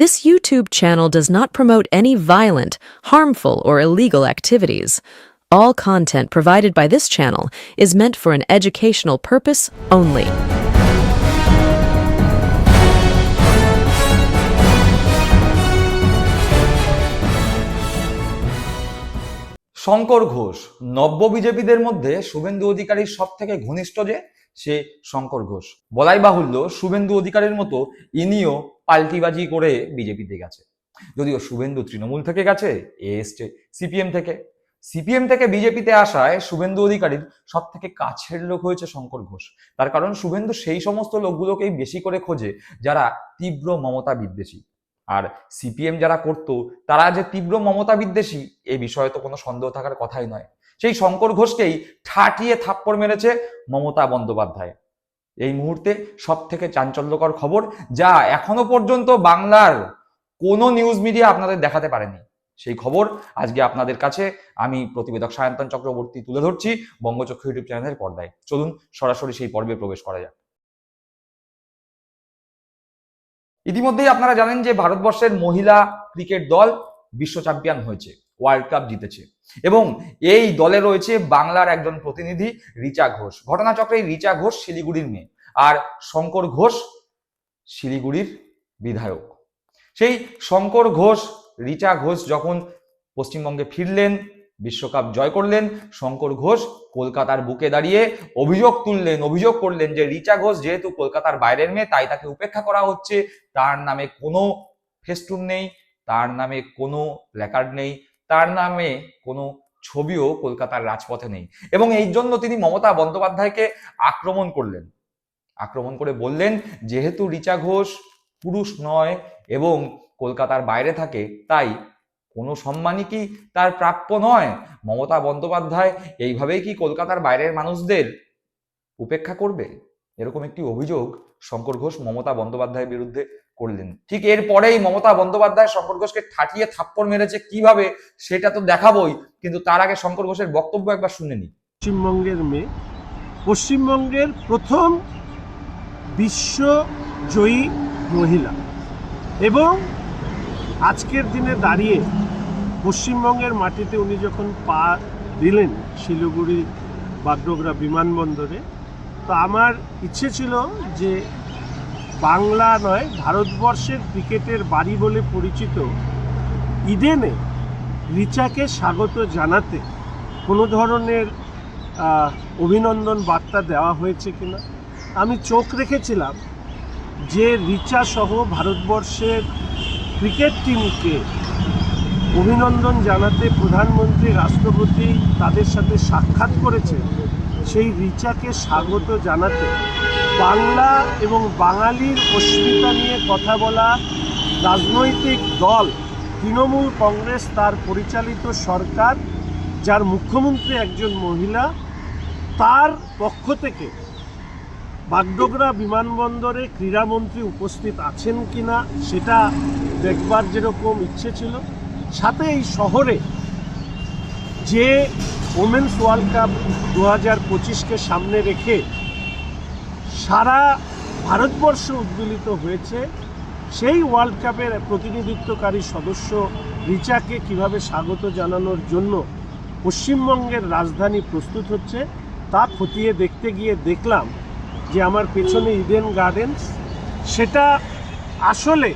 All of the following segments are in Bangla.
This YouTube channel does not promote any violent, harmful, or illegal activities. All content provided by this channel is meant for an educational purpose only. Shankar Ghosh নব্য বিজেপিদের মধ্যে শুভেন্দু অধিকারীর সব থেকে ঘনিষ্ঠ যে সে শঙ্কর ঘোষ। বলাই বাহুল্য, শুভেন্দু অধিকারের মতো ইনিও পাল্টিবাজি করে বিজেপিতে গেছে। যদিও শুভেন্দু তৃণমূল থেকে গেছে এসছে সিপিএম থেকে। সিপিএম থেকে বিজেপিতে আসায় শুভেন্দু অধিকারীর সব থেকে কাছের লোক হয়েছে শঙ্কর ঘোষ। তার কারণ শুভেন্দু সেই সমস্ত লোকগুলোকেই বেশি করে খোঁজে, যারা তীব্র মমতা বিদ্বেষী। আর সিপিএম যারা করতো, তারা যে তীব্র মমতা বিদ্বেষী, এ বিষয়ে তো কোনো সন্দেহ থাকার কথাই নয়। সেই শঙ্কর ঘোষকেই ঠাটিয়ে থাপ্পড় মেরেছে মমতা বন্দ্যোপাধ্যায়। এই মুহূর্তে সব থেকে চাঞ্চল্যকর খবর যা এখনও পর্যন্ত বাংলার কোনো নিউজ মিডিয়া আপনাদের দেখাতে পারেনি। সেই খবর আজকে আপনাদের কাছে আমি প্রতিবেদক সায়ন্তন চক্রবর্তী তুলে ধরছি বঙ্গচক্ষু ইউটিউব চ্যানেলের পর্দায়। চলুন সরাসরি সেই পর্বে প্রবেশ করা যাক। ইতিমধ্যেই আপনারা জানেন যে ভারতবর্ষের মহিলা ক্রিকেট দল বিশ্ব চ্যাম্পিয়ন হয়েছে। ওয়ার্ল্ড কাপ জিতেছে। এবং এই দলে রয়েছে বাংলার একজন প্রতিনিধি রিচা ঘোষ। ঘটনাচক্রে রিচা ঘোষ শিলিগুড়ির মেয়ে আর শঙ্কর ঘোষ শিলিগুড়ির বিধায়ক। সেই শঙ্কর ঘোষ, রিচা ঘোষ যখন পশ্চিমবঙ্গে ফিরলেন, বিশ্বকাপ জয় করলেন, শঙ্কর ঘোষ কলকাতার বুকে দাঁড়িয়ে অভিযোগ তুললেন, অভিযোগ করলেন যে রিচা ঘোষ যেহেতু কলকাতার বাইরের মেয়ে, তাই তাকে উপেক্ষা করা হচ্ছে। তার নামে কোনো ফেস্টুন নেই, তার নামে কোনো প্ল্যাকার্ড নেই। তার নামে কোনো ছবিও কলকাতার রাজপথে নেই। এবং এই জন্য তিনি মমতা বন্দ্যোপাধ্যায়কে আক্রমণ করলেন। আক্রমণ করে বললেন, যেহেতু রিচা ঘোষ পুরুষ নয় এবং কলকাতার বাইরে থাকে, তাই কোনো সম্মানই কি তার প্রাপ্য নয়? মমতা বন্দ্যোপাধ্যায় এইভাবেই কি কলকাতার বাইরের মানুষদের উপেক্ষা করবে? এরকম একটি অভিযোগ শঙ্কর ঘোষ মমতা বন্দ্যোপাধ্যায়ের বিরুদ্ধে করলেন। ঠিক এরপরেই মমতা বন্দ্যোপাধ্যায় শঙ্কর ঘোষকে ঠাটিয়ে থাপ্পড় মেরেছে কীভাবে সেটা তো দেখাবই, কিন্তু তার আগে শঙ্কর ঘোষের বক্তব্য একবার শুনে নি পশ্চিমবঙ্গের মেয়ে, পশ্চিমবঙ্গের প্রথম বিশ্বজয়ী মহিলা এবং আজকের দিনে দাঁড়িয়ে পশ্চিমবঙ্গের মাটিতে উনি যখন পা দিলেন শিলিগুড়ি বাগডোগরা বিমানবন্দরে তো আমার ইচ্ছে ছিল যে বাংলা নয়, ভারতবর্ষের ক্রিকেটের বাড়ি বলে পরিচিত ইডেনে রিচাকে স্বাগত জানাতে কোনো ধরনের অভিনন্দন বার্তা দেওয়া হয়েছে কিনা? আমি চোখ রেখেছিলাম যে রিচা সহ ভারতবর্ষের ক্রিকেট টিমকে অভিনন্দন জানাতে প্রধানমন্ত্রী, রাষ্ট্রপতি তাদের সাথে সাক্ষাৎ করেছে সেই রিচাকে স্বাগত জানাতে বাংলা এবং বাঙালির অস্মিতা নিয়ে কথা বলা রাজনৈতিক দল তৃণমূল কংগ্রেস তার পরিচালিত সরকার, যার মুখ্যমন্ত্রী একজন মহিলা, তার পক্ষ থেকে বাগডোগরা বিমানবন্দরে ক্রীড়ামন্ত্রী উপস্থিত আছেন কিনা সেটা দেখবার যেরকম ইচ্ছে ছিল। সাথে এই শহরে যে ওমেন্স ওয়ার্ল্ড কাপ দু হাজার পঁচিশকে সামনে রেখে সারা ভারতবর্ষ উদ্বেলিত হয়েছে। সেই ওয়ার্ল্ড কাপের প্রতিনিধিত্বকারী সদস্য রিচাকে কীভাবে স্বাগত জানানোর জন্য পশ্চিমবঙ্গের রাজধানী প্রস্তুত হচ্ছে, তা খতিয়ে দেখতে গিয়ে দেখলাম যে আমার পেছনে ইডেন গার্ডেন্স সেটা আসলে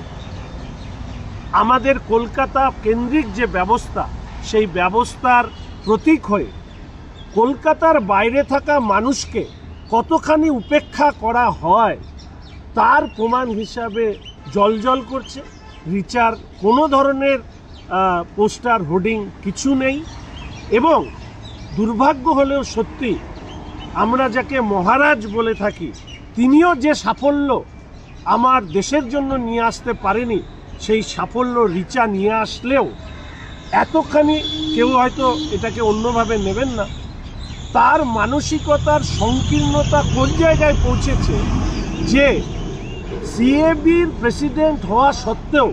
আমাদের কলকাতা কেন্দ্রিক যে ব্যবস্থা, সেই ব্যবস্থার প্রতীক হয়ে কলকাতার বাইরে থাকা মানুষকে কতখানি উপেক্ষা করা হয়, তার প্রমাণ হিসাবে জলজল করছে। রিচার কোনো ধরনের পোস্টার, হোর্ডিং কিছু নেই এবং দুর্ভাগ্য হলেও সত্যি আমরা যাকে মহারাজ বলে থাকি, তিনিও যে সাফল্য আমার দেশের জন্য নিয়ে আসতে পারেনি, সেই সাফল্য রিচা নিয়ে আসলেও এতখানি কেউ হয়তো এটাকে অন্যভাবে নেবেন না। তার মানসিকতার সংকীর্ণতা কোন জায়গায় পৌঁছেছে? যে সিএবির প্রেসিডেন্ট হওয়া সত্ত্বেও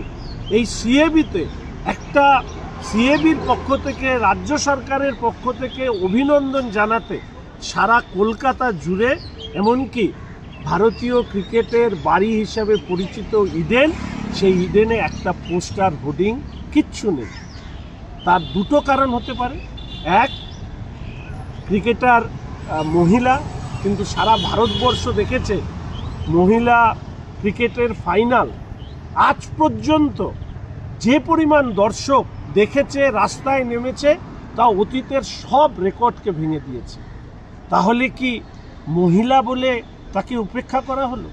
এই সিএবিতে একটা সিএবির পক্ষ থেকে, রাজ্য সরকারের পক্ষ থেকে অভিনন্দন জানাতে সারা কলকাতা জুড়ে, এমনকি ভারতীয় ক্রিকেটের বাড়ি হিসাবে পরিচিত ইডেন, সেই ইডেনে একটা পোস্টার হোর্ডিং কিচ্ছু নেই। তার দুটো কারণ হতে পারে। এক, ক্রিকেটার মহিলা, কিন্তু সারা ভারতবর্ষ দেখেছে মহিলা ক্রিকেটের ফাইনাল আজ পর্যন্ত যে পরিমাণ দর্শক দেখেছে, রাস্তায় নেমেছে, তা অতীতের সব রেকর্ডকে ভেঙে দিয়েছে। তাহলে কি মহিলা বলে তাকে উপেক্ষা করা হলো?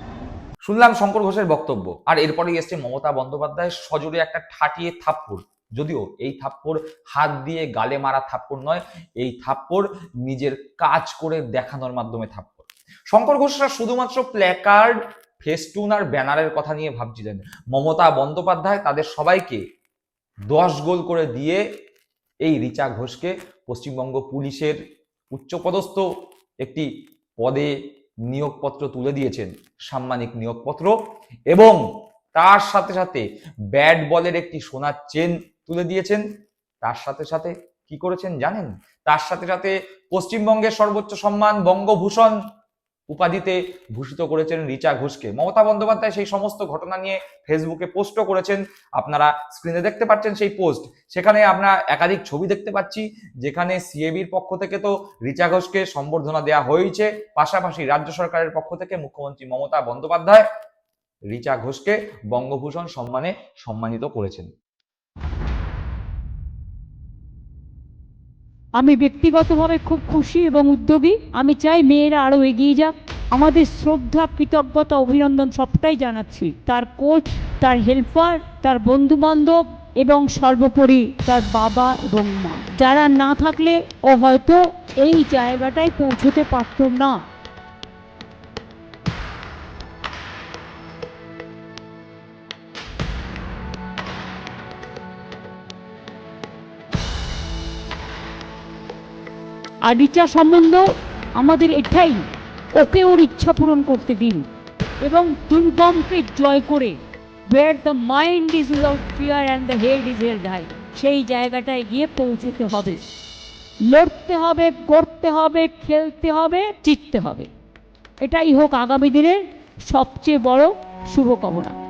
শুনলাম শঙ্কর ঘোষের বক্তব্য, আর এরপরেই এসছে মমতা বন্দ্যোপাধ্যায় সজোরে একটা ঠাটিয়ে থাপ্পড়। যদিও এই থাপ্পড় হাত দিয়ে গালে মারা থাপ্পড় নয়, এই থাপ্পড় নিজের কাজ করে দেখানোর মাধ্যমে থাপ্পড়। শঙ্কর ঘোষরা শুধুমাত্র প্ল্যাকার্ড ফেস্টুন আর ব্যানারের কথা নিয়ে ভাবছিলেন। মমতা বন্দ্যোপাধ্যায় তাদের সবাইকে দশ গোল করে দিয়ে এই রিচা ঘোষকে পশ্চিমবঙ্গ পুলিশের উচ্চপদস্থ একটি পদে নিয়োগপত্র তুলে দিয়েছেন, সাম্মানিক নিয়োগপত্র এবং তার সাথে সাথে ব্যাট বলের একটি সোনার চেন তুলে দিয়েছেন। তার সাথে সাথে কি করেছেন জানেন? তার সাথে সাথে পশ্চিমবঙ্গের সর্বোচ্চ সম্মান বঙ্গভূষণ উপাধিতে ভূষিত করেছেন রিচা ঘোষকে। মমতা বন্দ্যোপাধ্যায় সেই সমস্ত ঘটনা নিয়ে ফেসবুকে পোস্টও করেছেন। আপনারা স্ক্রিনে দেখতে পাচ্ছেন সেই পোস্ট। সেখানে আমরা একাধিক ছবি দেখতে পাচ্ছি, যেখানে সিএবির পক্ষ থেকে তো রিচা ঘোষকে সম্বর্ধনা দেওয়া হয়েছে। পাশাপাশি রাজ্য সরকারের পক্ষ থেকে মুখ্যমন্ত্রী মমতা বন্দ্যোপাধ্যায় রিচা ঘোষকে বঙ্গভূষণ সম্মানে সম্মানিত করেছেন। আমি ব্যক্তিগতভাবে খুব খুশি এবং উদ্যোগী। আমি চাই মেয়েরা আরও এগিয়ে যাক। আমাদের শ্রদ্ধা, কৃতজ্ঞতা, অভিনন্দন সবটাই জানাচ্ছি। তার কোচ, তার হেল্পার, তার বন্ধুবান্ধব এবং সর্বোপরি তার বাবা এবং মা। যারা না থাকলে ও হয়তো এই জায়গাটায় পৌঁছতে পারত না। আর রিচা সম্বন্ধ আমাদের এটাই। ওকে ওর ইচ্ছা পূরণ করতে দিন এবং দুর্গমকে জয় করে where the mind is without fear and the head is held high সেই জায়গাটায় গিয়ে পৌঁছতে হবে। লড়তে হবে করতে হবে, খেলতে হবে, জিততে হবে। এটাই হোক আগামী দিনের সবচেয়ে বড় শুভকামনা।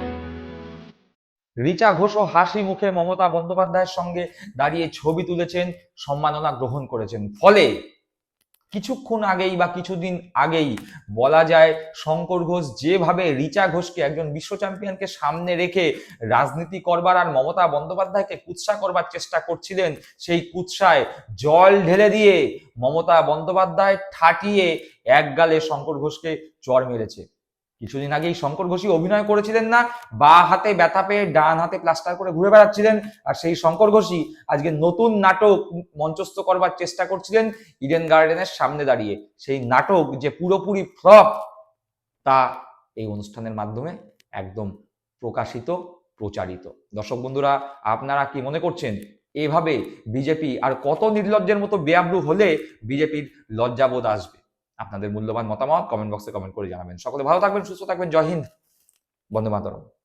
রিচা ঘোষও হাসি মুখে মমতা বন্দ্যোপাধ্যায়ের সঙ্গে দাঁড়িয়ে ছবি তুলেছেন, সম্মাননা গ্রহণ করেছেন। ফলে কিছুক্ষণ আগেই বা কিছুদিন আগেই বলা যায়, শঙ্কর ঘোষ যেভাবে রিচা ঘোষকে একজন বিশ্ব চ্যাম্পিয়নকে সামনে রেখে রাজনীতি করবার আর মমতা বন্দ্যোপাধ্যায়কে কুৎসা করবার চেষ্টা করছিলেন, সেই কুৎসায় জল ঢেলে দিয়ে মমতা বন্দ্যোপাধ্যায় ঠাটিয়ে এক গালে শঙ্কর ঘোষকে চর মেরেছে। কিছুদিন আগেই শঙ্কর ঘোষী অভিনয় করেছিলেন না, বা হাতে ব্যথা পেয়ে ডান হাতে প্লাস্টার করে ঘুরে বেড়াচ্ছিলেন, আর সেই শঙ্কর ঘোষী আজকে নতুন নাটক মঞ্চস্থ করবার চেষ্টা করছিলেন ইডেন গার্ডেনের সামনে দাঁড়িয়ে। সেই নাটক যে পুরোপুরি ফ্লপ, তা এই অনুষ্ঠানের মাধ্যমে একদম প্রকাশিত, প্রচারিত। দর্শক বন্ধুরা, আপনারা কি মনে করছেন, এভাবে বিজেপি আর কত নির্লজ্জের মতো বেআব্রু হলে বিজেপির লজ্জাবোধ আসবে? আপনাদের মূল্যবান মতামত কমেন্ট বক্সে কমেন্ট করে জানাবেন। সকলে ভালো থাকবেন, সুস্থ থাকবেন। জয় হিন্দ। বন্ধু মাতরম।